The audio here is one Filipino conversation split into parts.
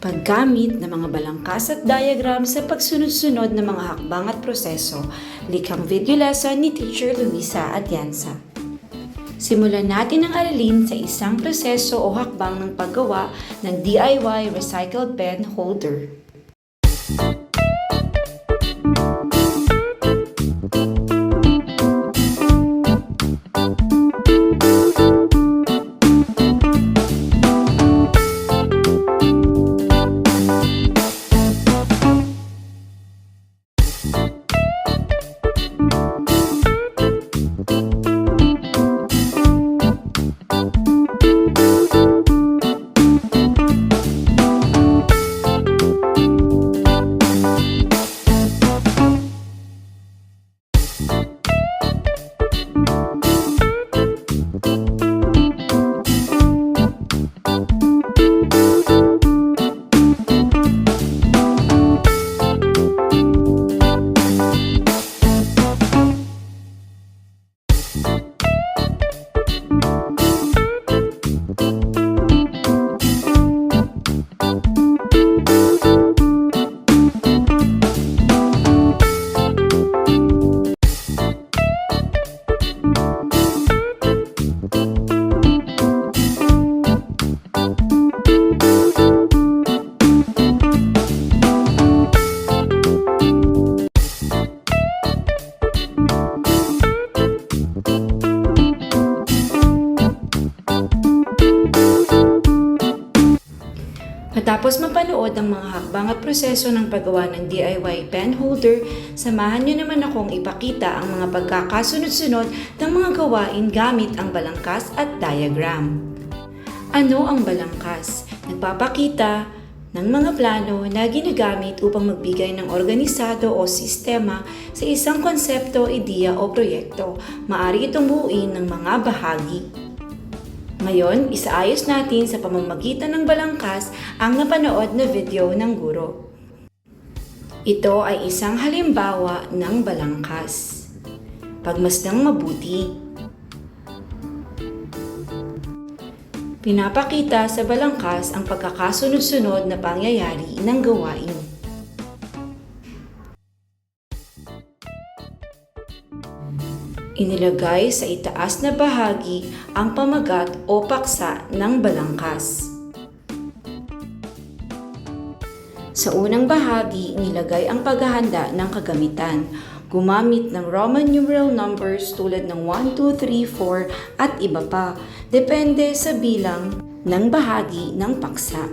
Paggamit ng mga balangkas at diagram sa pagsunod-sunod ng mga hakbang at proseso, likhang video lesson ni Teacher Luisa Atienza. Simulan natin ang aralin sa isang proseso o hakbang ng paggawa ng DIY recycled pen holder. Matapos mapanood ang mga hakbang at proseso ng paggawa ng DIY pen holder, samahan niyo naman akong ipakita ang mga pagkakasunod-sunod ng mga gawain gamit ang balangkas at diagram. Ano ang balangkas? Nagpapakita ng mga plano na ginagamit upang magbigay ng organisado o sistema sa isang konsepto, ideya o proyekto. Maari itong buuin ng mga bahagi. Ngayon, isaayos natin sa pamamagitan ng balangkas ang napanood na video ng guro. Ito ay isang halimbawa ng balangkas. Pagmasdang mabuti. Pinapakita sa balangkas ang pagkakasunod-sunod na pangyayari ng gawain. Inilagay sa itaas na bahagi ang pamagat o paksa ng balangkas. Sa unang bahagi, nilagay ang paghahanda ng kagamitan. Gumamit ng Roman numeral numbers tulad ng 1, 2, 3, 4 at iba pa. Depende sa bilang ng bahagi ng paksa.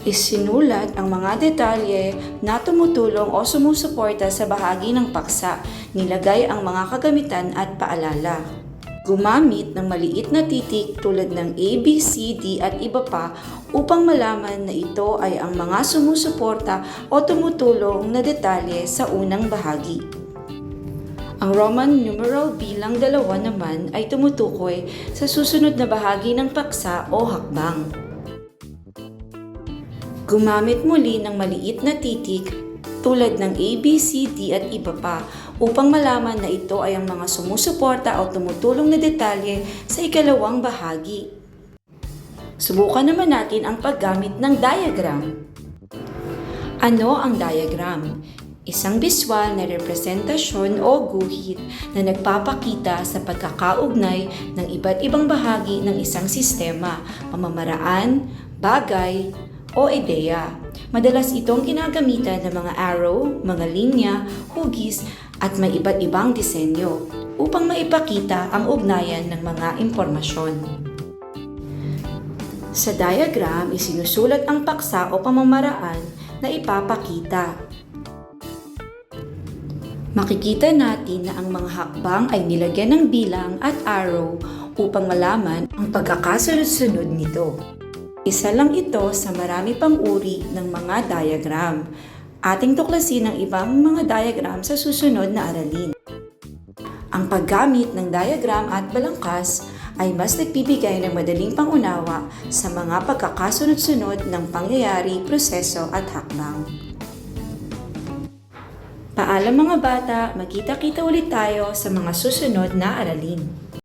Isinulat ang mga detalye na tumutulong o sumusuporta sa bahagi ng paksa. Nilagay ang mga kagamitan at paalala. Gumamit ng maliit na titik tulad ng A, B, C, D at iba pa upang malaman na ito ay ang mga sumusuporta o tumutulong na detalye sa unang bahagi. Ang Roman numeral bilang dalawa naman ay tumutukoy sa susunod na bahagi ng paksa o hakbang. Gumamit muli ng maliit na titik tulad ng A, B, C, D at iba pa upang malaman na ito ay ang mga sumusuporta o tumutulong na detalye sa ikalawang bahagi. Subukan naman natin ang paggamit ng diagram. Ano ang diagram? Isang biswal na representasyon o guhit na nagpapakita sa pagkakaugnay ng iba't ibang bahagi ng isang sistema, pamamaraan, bagay, o ideya. Madalas itong ginagamitan ng mga arrow, mga linya, hugis, at may iba't ibang disenyo upang maipakita ang ugnayan ng mga impormasyon. Sa diagram, isinusulat ang paksa o pamamaraan na ipapakita. Makikita natin na ang mga hakbang ay nilagyan ng bilang at arrow upang malaman ang pagkakasunod-sunod nito. Isa lang ito sa marami pang uri ng mga diagram. Ating tuklasin ang ibang mga diagram sa susunod na aralin. Ang paggamit ng diagram at balangkas ay mas nagbibigay ng madaling pangunawa sa mga pagkakasunod-sunod ng pangyayari, proseso at hakbang. Paalam mga bata, magkita-kita ulit tayo sa mga susunod na aralin.